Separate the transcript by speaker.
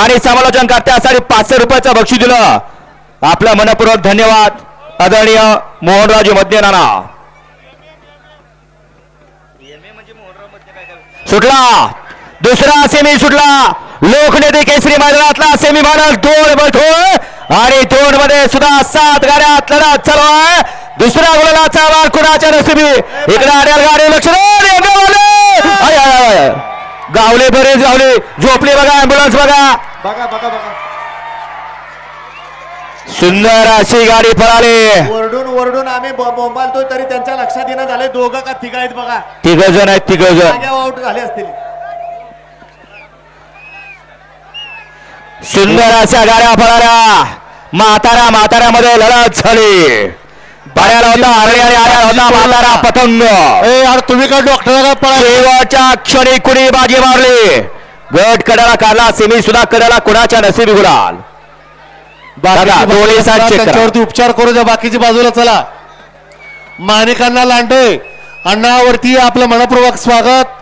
Speaker 1: आणि समालोचन करत्यासाठी पाचशे रुपयाचं बक्षीस दिलं. आपलं मनपूर्वक धन्यवाद. आदरणीय मोहनराजे मध्य नाना. सुटला. दुसरा सेमी सुटला. लोकनेते केसरी मैदानातला सेमी फायनल दोन बैठो आणि दोन मध्ये सुद्धा सात गाड्या लढत चालू आहे. दुसऱ्या गुलाचा वार कुणाच्या नसिबी इकडे आड्याल गाडी लक्ष गावले बरेच गावले. झोपले बघा अँब्युलन्स बघा.
Speaker 2: बघा बघा बघा.
Speaker 1: सुंदर अशी गाडी पळाली.
Speaker 2: वरडून वरडून आम्ही ब- बोंबालतोय तरी त्यांच्या लक्षात येणं झाले दोघं का तिघ आहेत बघा.
Speaker 1: तिघ जण आहेत तिघ जण.
Speaker 2: जाग्यावर आउट झाले असतील.
Speaker 1: सुंदर अशा गाड्या पळाल्या. म्हाताऱ्या म्हाताऱ्यामध्ये लढत झाली. होता. हरणी आणि आऱ्याला होता. म्हातारा पतंग.
Speaker 3: यार तुम्ही काय डॉक्टरला पळा
Speaker 1: शेवटच्या क्षणी कुणी बाजी मारली. गट कड्याला काढला सेमी सुद्धा कड्याला कुणाच्या नशिबी गुलाल? डोळे करा.
Speaker 3: त्यांच्यावरती उपचार करू द्या बाकीची बाजूला चला. माणिकांना लांडे अण्णावरती आपलं मनपूर्वक स्वागत.